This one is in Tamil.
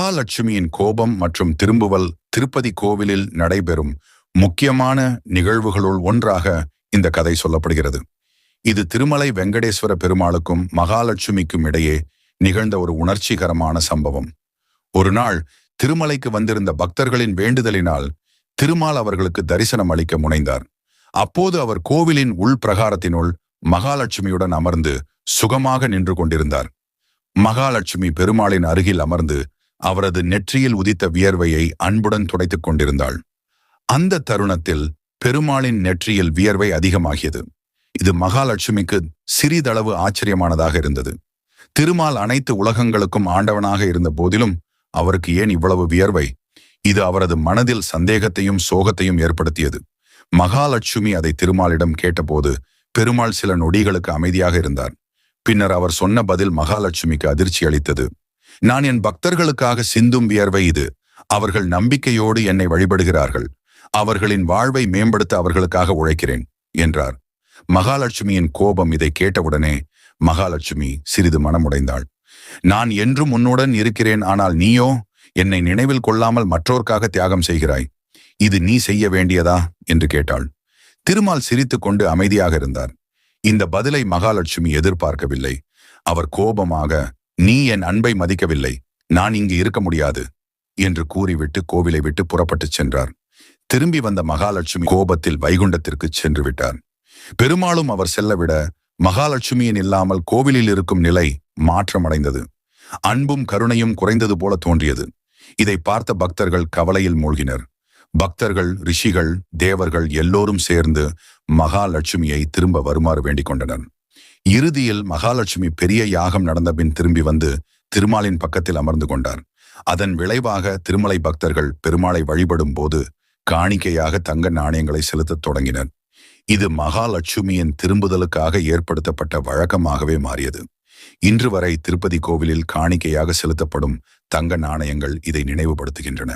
மகாலட்சுமியின் கோபம் மற்றும் திரும்புவல் திருப்பதி கோவிலில் நடைபெறும் முக்கியமான நிகழ்வுகளுள் ஒன்றாக இந்த கதை சொல்லப்படுகிறது. இது திருமலை வெங்கடேஸ்வர பெருமாளுக்கும் மகாலட்சுமிக்கும் இடையே நிகழ்ந்த ஒரு உணர்ச்சிகரமான சம்பவம். ஒரு நாள் திருமலைக்கு வந்திருந்த பக்தர்களின் வேண்டுதலினால் திருமால் அவர்களுக்கு தரிசனம் அளிக்க முனைந்தார். அப்போது அவர் கோவிலின் உள் பிரகாரத்தினுள் மகாலட்சுமியுடன் அமர்ந்து சுகமாக நின்று கொண்டிருந்தார். மகாலட்சுமி பெருமாளின் அருகில் அமர்ந்து அவரது நெற்றியில் உதித்த வியர்வையை அன்புடன் துடைத்துக் கொண்டிருந்தாள். அந்த தருணத்தில் பெருமாளின் நெற்றியில் வியர்வை அதிகமாகியது. இது மகாலட்சுமிக்கு சிறிதளவு ஆச்சரியமானதாக இருந்தது. திருமால் அனைத்து உலகங்களுக்கும் ஆண்டவனாக இருந்த போதிலும் அவருக்கு ஏன் இவ்வளவு வியர்வை? இது அவரது மனதில் சந்தேகத்தையும் சோகத்தையும் ஏற்படுத்தியது. மகாலட்சுமி அதை திருமாலிடம் கேட்டபோது பெருமாள் சில நொடிகளுக்கு அமைதியாக இருந்தார். பின்னர் அவர் சொன்ன பதில் மகாலட்சுமிக்கு அதிர்ச்சி அளித்தது. நான் என் பக்தர்களுக்காக சிந்தும் வியர்வை இது. அவர்கள் நம்பிக்கையோடு என்னை வழிபடுகிறார்கள். அவர்களின் வாழ்வை மேம்படுத்த அவர்களுக்காக உழைக்கிறேன் என்றார். மகாலட்சுமியின் கோபம் இதை கேட்டவுடனே மகாலட்சுமி சிறிது மனமுடைந்தாள். நான் என்றும் உன்னுடன் இருக்கிறேன் ஆனால் நீயோ என்னை நினைவில் கொள்ளாமல் மற்றோர்க்காக தியாகம் செய்கிறாய். இது நீ செய்ய வேண்டியதா? என்று கேட்டாள். திருமால் சிரித்துக்கொண்டு அமைதியாக இருந்தார். இந்த பதிலை மகாலட்சுமி எதிர்பார்க்கவில்லை. அவர் கோபமாக நீ என் அன்பை மதிக்கவில்லை நான் இங்கு இருக்க முடியாது என்று கூறிவிட்டு கோவிலை விட்டு புறப்பட்டுச் சென்றார். திரும்பி வந்த மகாலட்சுமி கோபத்தில் வைகுண்டத்திற்கு சென்று விட்டார். பெருமாளும் அவர் செல்லவிட மகாலட்சுமியின் இல்லாமல் கோவிலில் இருக்கும் நிலை மாற்றமடைந்தது. அன்பும் கருணையும் குறைந்தது போல தோன்றியது. இதை பார்த்த பக்தர்கள் கவலையில் மூழ்கினர். பக்தர்கள் ரிஷிகள் தேவர்கள் எல்லோரும் சேர்ந்து மகாலட்சுமியை திரும்ப வருமாறு வேண்டிக் கொண்டனர். இறுதியில் மகாலட்சுமி பெரிய யாகம் நடந்தபின் திரும்பி வந்து திருமாலின் பக்கத்தில் அமர்ந்து கொண்டார். அதன் விளைவாக திருமலை பக்தர்கள் பெருமாளை வழிபடும் போது காணிக்கையாக தங்க நாணயங்களை செலுத்தத் தொடங்கினர். இது மகாலட்சுமியின் திரும்புதலுக்காக ஏற்படுத்தப்பட்ட வழக்கமாகவே மாறியது. இன்று வரை திருப்பதி கோவிலில் காணிக்கையாக செலுத்தப்படும் தங்க நாணயங்கள் இதை நினைவுபடுத்துகின்றன.